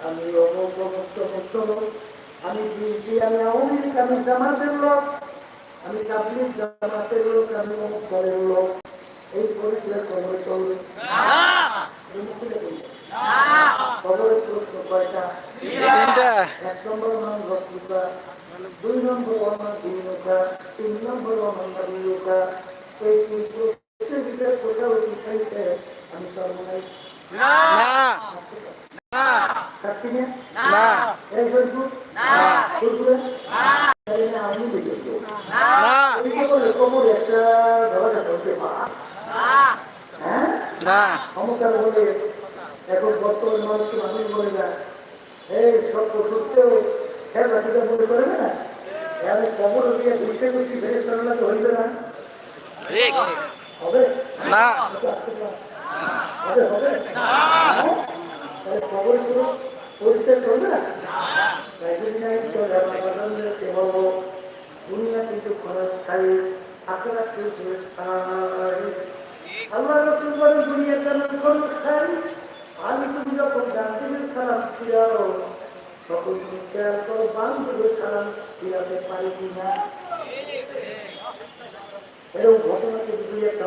আমি অমুক আমি বিএনপি আমি আওয়ামী লীগ আমি জামাতের লোক আমি তাবলিগ জামাতের লোক আমি অমুক দলের লোক। এই পরিচয় কবরে চলবে। কবরের প্রশ্ন কয়টা? এক নম্বর মান ভক্তিকা দুই নম্বর আমার দিনকা তিন নম্বর আমার এই তিন প্রশ্নের ভিতরে কোথাও শিখাইছে আমি সর্বনাই না না কাশিনে না এই ফেসবুক ফুরফুরে তাই না আমি দেখেছি না এই বলে কোমর একটা ধরা চলতে পা হ্যাঁ না ক্ষমতার বলে এখন বর্তমান মানুষকে মানুষ বলে না এই সত্য সত্ত্বেও খেলা সেটা মনে করে না আমি কবর দিয়ে ঘুষে ঘুষি ভেঙে চালানো তো হইবে না হবে না একটু আসতে পার। হবে হবে? তাহলে কবর পুরো পরিচয় চলবে? না আমি তুমি যখন জানতে সালাম ফিরাও তখন খেয়াল করো বান্ধবে সালাম ফিরাতে পারি কিনা। দুই একটা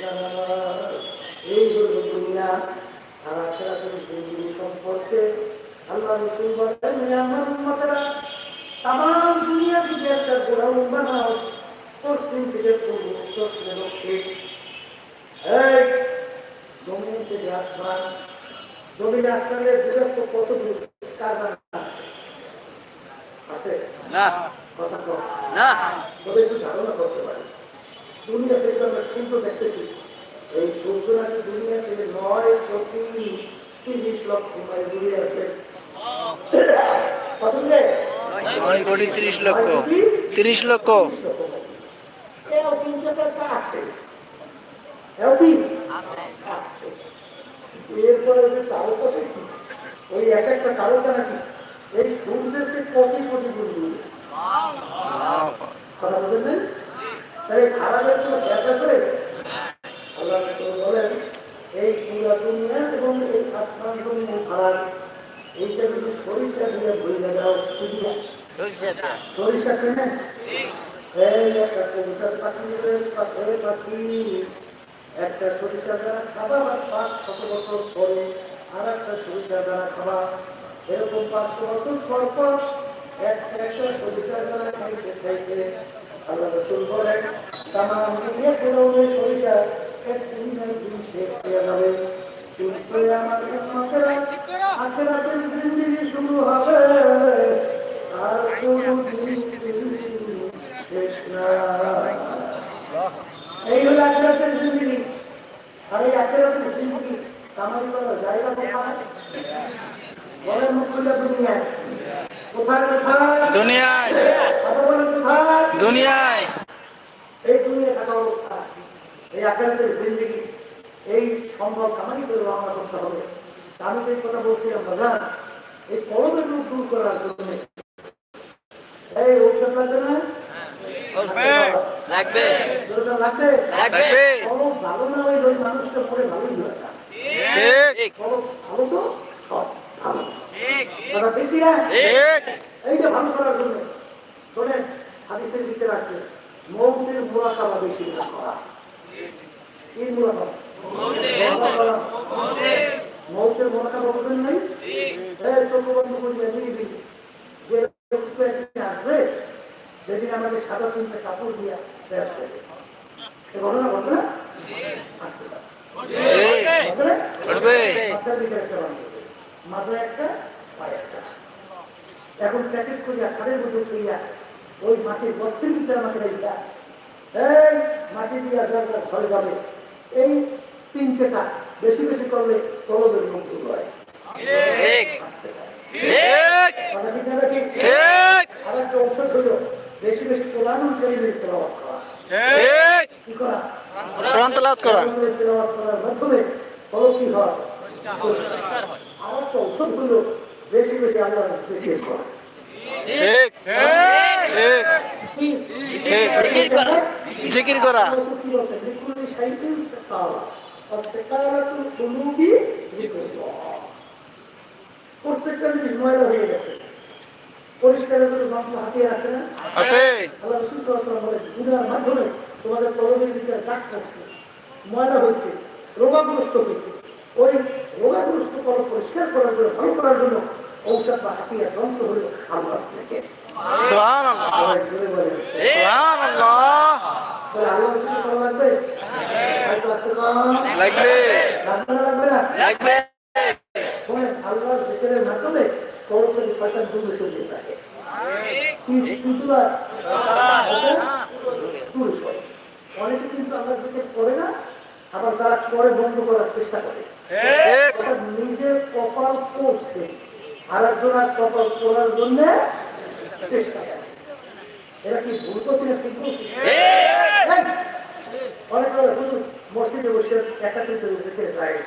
জানা এই হল দুনিয়া। আর আখেরাতের জিন্দগি সম্পর্কে আল্লাহ রসুল বলেন আমার উম্মতেরা তাম দুনিয়া থেকে একটা গোড়াউন বানাও। পশ্চিম থেকে পূর্ব উত্তর লক্ষ্যে এই জমিন থেকে আসমান জমিন আসমানের দূরত্ব কত দূর? কার আছে? আছে? না। কথা না। তবে একটু ধারণা করতে পারি। দুনিয়া থেকে আমরা সূর্য দেখতেছি। এই সূর্য নাকি দুনিয়া থেকে নয় কোটি তিরিশ লক্ষ মাইল দূরে আছে। নয় কোটি তিরিশ লক্ষ। তিরিশ লক্ষ। এরপরে যে তারকাটা কি ওই এক একটা তারকা নাকি এই সূর্যের সে কোটি কোটি গুণ দূরে? কথা তাই খারাপের কোনো শেষ আছে আল্লাহ বলেন এই পুরা দুনিয়া এবং এই আসমান জমিন খারাপ এইটা যদি সরিষা দিয়ে ভুলে দাও বুঝলে সরিষা চেনে একটা কবুতর পাখি পাখি পাখি। একটা সরিষা দানা খাবা বা পাঁচ শত বছর পরে আর একটা সরিষা দানা খাবা। এরকম পাঁচশো বছর পর পর একটা একটা সরিষা দানা খাইতে খাইতে আল্লাহ রসুল বলেন তামাম দুনিয়া ওই সরিষা এক দিন দিন শেষ হয়ে যাবে। কিন্তু আমার উম্মতেরা আখেরাতের জিন্দেগি শুরু হবে। আর কোনো শেষ না। এই হলো আখেরাতের জিন্দেগি। আর এই আখেরাতের জিন্দেগি কামাই করার জায়গা কোথায় বলেন দুনিয়ায়। কোথায় কোথায়? দুনিয়ায়। কোথায় দুনিয়ায়। এই দুনিয়া থাকা অবস্থা এই আকারের জিন্দগি এই সম্ভব কামাই করে রওনা করতে হবে। আমি তো এই কথা বলছিলাম বাজার এই কলমের রূপ দূর করার জন্য। এই ঔষধ লাগবে না? লাগবে। লাগবে? লাগবে। ভালো না হইলে ওই মানুষটা পরে ভালোই হয় ঠিক। ভালো তো? সব ভালো। ঠিক। ভালো করার জন্য। শোনেন হাদিসের ভিতরে আছে মৌতের মোরাকাবা বেশি করা। কি মোরাকাবা? মৌতের। মোরাকাবা বলবেন নাই? চোখ বন্ধ করিয়া নিবি যে আসবে যেদিন আমাকে সাদা তিনটে কাপড় দিয়া ব্যাস করবে সে ঘটনা ঘটবে। না? আসবে মাথায় পায়ে একটা। এখন প্যাকেট করিয়া খাদের মধ্যে করিয়া ওই মাটির গর্তের ভিতরে আমাকে রেখা এই মাটি দিয়ে যার ঘরে যাবে। এই চিন্তাটা বেশি বেশি করলে তলবের মুক্তি হয়। ঠিক। ঠিক। কথা ঠিক না ঠিক? ঠিক। আর একটা ঔষধ হলো বেশি তেলাওয়াত করা। কি করা? কোরআন তেলাওয়াত করা। তেলাওয়াত করার মাধ্যমে ফল কি হয়? আর ঔষধ হলো বেশি বেশি আল্লাহ জিকির করা। ঠিক ঠিক। ঠিক। জিকির করা। হয়ে হয়েছে রোগাগ্রস্ত হয়েছে ওই রোগাগ্রস্ত কলম পরিষ্কার করার জন্য ভালো করার জন্য ঔষধ বা হাতিয়া যন্ত্র হলো আল্লাহ লাগবে আল্লাহর মাধ্যমে শয়তান দূরে চলে থাকে। অনেকে কিন্তু আল্লাহ জিকির করে না আবার যারা করে বন্ধ করার চেষ্টা করে নিজের কপাল পড়ছে আর একজনের কপাল পড়ার জন্য চেষ্টা করে এরা কি ভুল করছে না ঠিক করছে এই, অনেক বলে হুজুর মসজিদে বসে একাত্রিত জিকির যায়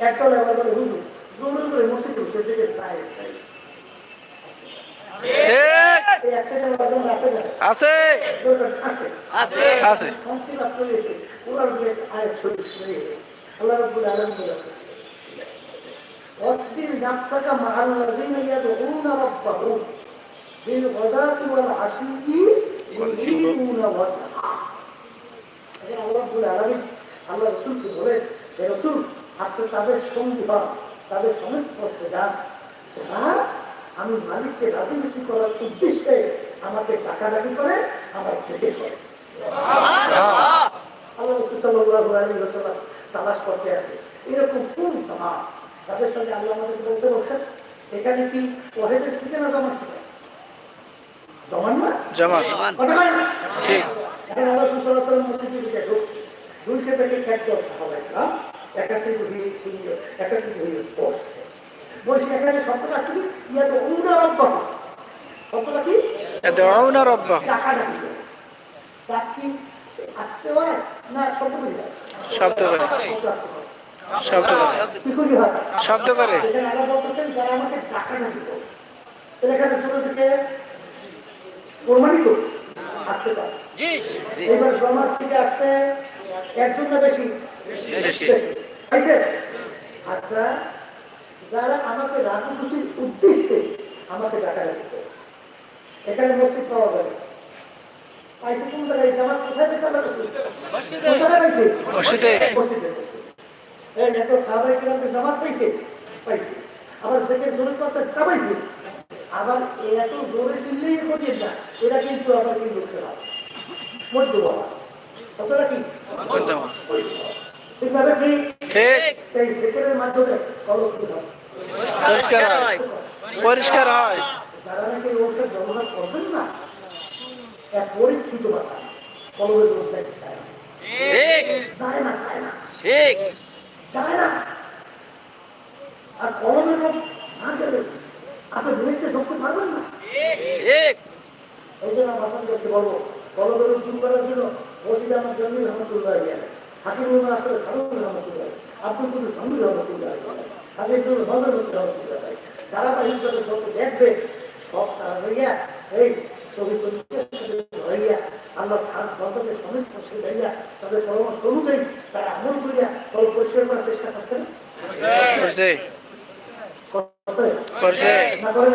একদল আবার বলে হুজুর জোরে করে মসজিদে বসে জিকির যায় ঠিক এই একসাথে বাজার আছে না আছে আছে আছে আছে শান্তি লাভ করেছে ওরার বলে আয় শরীর শরীর আল্লাহ রব্বুল আলামিন বলে واصبر نفسك مع الذين يدعون ربهم بالغداة والعشي يريدون وجهه এখন আল্লাহ রব্বুল আলামিন আল্লাহ রসুলকে বলেন হে রসুল আপনি তাদের সঙ্গী হন তাদের সংস্পর্শে যান আর আমি মালিককে রাজি খুশি করার উদ্দেশ্যে আমাকে ডাকাডাকি করে আমার ছেলে করে আল্লাহ রসুল সাল্লাল্লাহু আলাইহি ওয়াসাল্লাম তালাশ করতে আছে এরকম কোন সমাজ তাদের সঙ্গে আল্লাহ আমাদের বলতে বলছেন এখানে কি ওহেদের শিখে না জমা শিখে জমান না জমা কি? দাউনা রব্বা ডাকি আসতে না শব্দ করে? শব্দ করে। শব্দ করে। যারা আমাকে ডাকা না দিল এখানে শুরু থেকে প্রমাণিত আসতে পারে। এবার সমাজ থেকে আসছে একজন না বেশি? আচ্ছা যারা আমাকে রাজু খুশির উদ্দেশ্যে আমাকে ডাকা রাখছে এখানে মসজিদ পাওয়া যাবে পাইছে কোন জায়গায় জামাত কোথায় পেয়েছে আল্লাহ রসুল? কোন জায়গায় পাইছে? মসজিদে। মসজিদে। এই দেখো সাহাবাই জামাত পাইছে? পাইছে। আবার সেকে জোরে করতে পাইছে? আবার এত জোরে চিনলেই কঠিন না এরা কিন্তু আবার কিন্তু খারাপ মধ্য বাবা কতটা কি? ঠিকভাবে ঠিক। এই জিকিরের মাধ্যমে কলম হয়। পরিষ্কার হয়। পরিষ্কার হয়। যারা নাকি এই ব্যবহার করবেন না এক পরীক্ষিত বাসা। কলমের রোগ চায় চায় না চায় না। ঠিক। চায় না। আর কলমের না গেলে আপনি জিনিসটা ঢুকতে পারবেন না? এই জন্য আমার বলব কলমের রোগ দূর করার জন্য মসজিদে আমার জমির রহমতুল্লাহ গিয়ে হাকিম আসলে খারুল রহমতুল্লাহ আব্দুল কুদুর জমির রহমতুল্লাহ হাকিম কুদুর নজর রহমতুল্লাহ যারা তাই হিসাবে সব দেখবে সব তারা হইয়া এই ছবি হইয়া আল্লাহ খাস বন্ধকে সংস্পর্শে হইয়া তাদের পরামর্শ অনুযায়ী তারা আমল করিয়া পরিষ্কার করার চেষ্টা করছেন। করছে করছে? না করে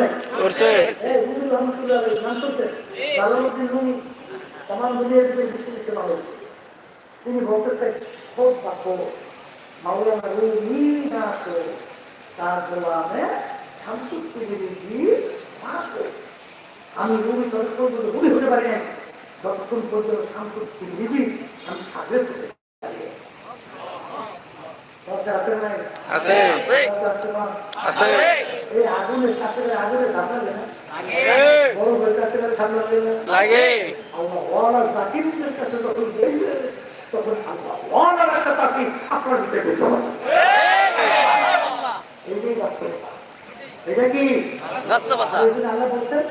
তিনি বলতেছেন খোদ বা মাওলানা রুমি না তো তার গোলামে আমি রুমি পর্যন্ত রুমি হতে পারি নাই যতক্ষণ পর্যন্ত শামসুদ্দিন আমি সাজে হতে পারি এটা কি বাস্তবতা আল্লাহ বলছেন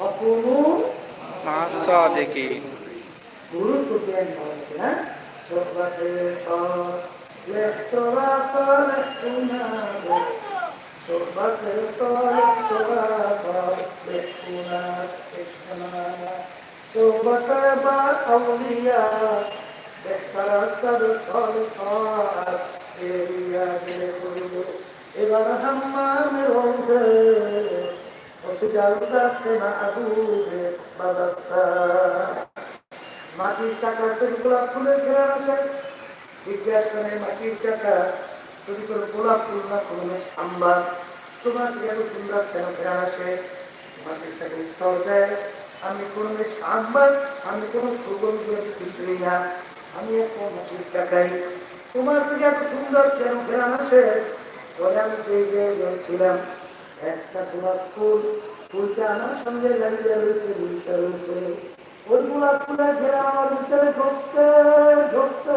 অপূর্ণ মাসা দেখি। গুরুত্ব জ্ঞান না বা আউলিয়া লেখতরা সর সর সর এরিয়া গেলে করব এবার হাম্মামের অংশে অসুজাল দাসে না আবুবে বাদাস্তা মাটির যদি গোলাপ ফুলের ঘেরা আছে। জিজ্ঞাসা মাটির চাকা, যদি কোনো গোলাপ ফুল না কোনো আম্বা, তোমার এত সুন্দর কেন ঘেরা আসে? মাটির চাকা উত্তর দেয়, আমি কোনো আম্বা, আমি কোনো সুগন্ধ কিছুই না। আমি এখন মাটির চাকাই তোমার থেকে এত সুন্দর কেন ঘেরা আসে? পরে আমি সেই জায়গায় ছিলাম একটা গোলাপ ফুল, ফুলটা আমার সঙ্গে লাগিয়ে রয়েছে, মিশে রয়েছে। ওই গোলাপ ফুলের ঘেরা আমার ভিতরে ঢুকতে ঢুকতে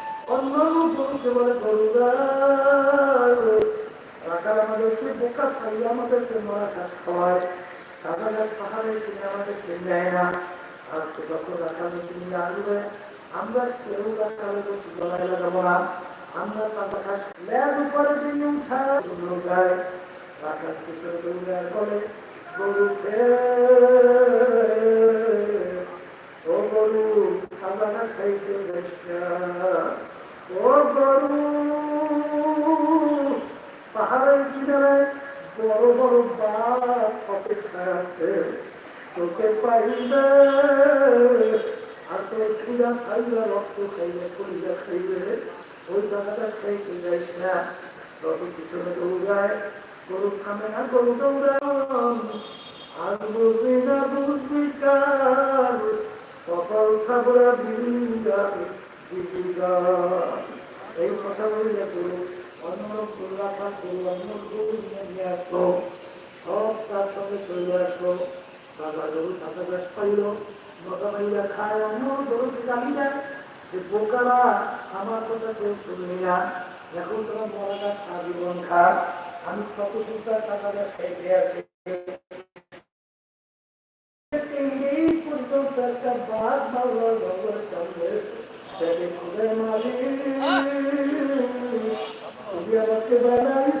অন্য গরুকে বলে গরুরা আমাদেরকে বোকা খাইয়ে আমাদেরকে মারা কাজ খাওয়ায় রাখালের পাহাড়ে কিনে আমাদেরকে নেয় না আজকে যত রাখালে কিনে আসবে আমরা কেউ রাখালে গলায় লাগাবো না আমরা তাদের কাছে ল্যাব উপরে দিয়ে উঠায় যায় রাখাল পিছনে দৌড়ায় বলে গরুকে ও গরু দেশ না। ও গরু পাহাড়ের কিনারে বড় বড় বাঘ অপেক্ষা আছে তোকে পাইবে তোর ক্ষুদা খাইবে রক্ত খাইবে কলিজা খাইবে ওই জায়গাটা খাইতে যাইস না যত পিছনে দৌড়ায় গরু থামে না গরু দৌড়ান আর বুঝবি না কপাল খাবরা বিন্দার এই কথা বলে গরু অন্য গরু অন্য নিয়ে আসলো সব তার সঙ্গে চলে আসলো সাদা গরু সাদা গাছ পাইল মজা পাইয়া খায় অন্য গরু জানি না যে বোকারা আমার কথা কেউ শুনলি আমি কত সুন্দর টাকা খাইতে আছি এই পরিকল্পনাটা বাদ বাংলা জগৎ চন্দ্রে সেদিন খুলে মালিক তুমি আমাকে বানাইছো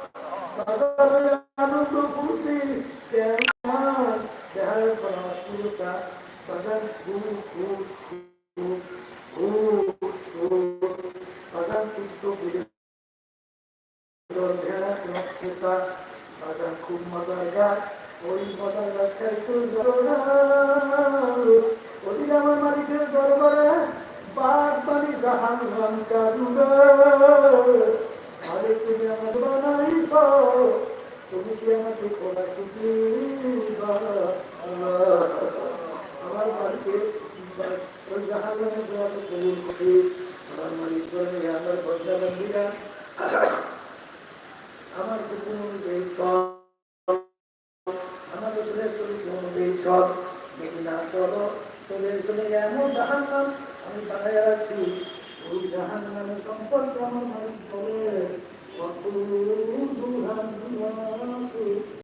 মালিকের দরবারে বাদ বাড়ি জাহান রান কারুরা মালিক তুমি আমার বানাইছ তুমি কি আমাকে খোলা খুঁজি আমার বাড়িতে ওই করি আমার মালিক আমার বন্ধুরা আমার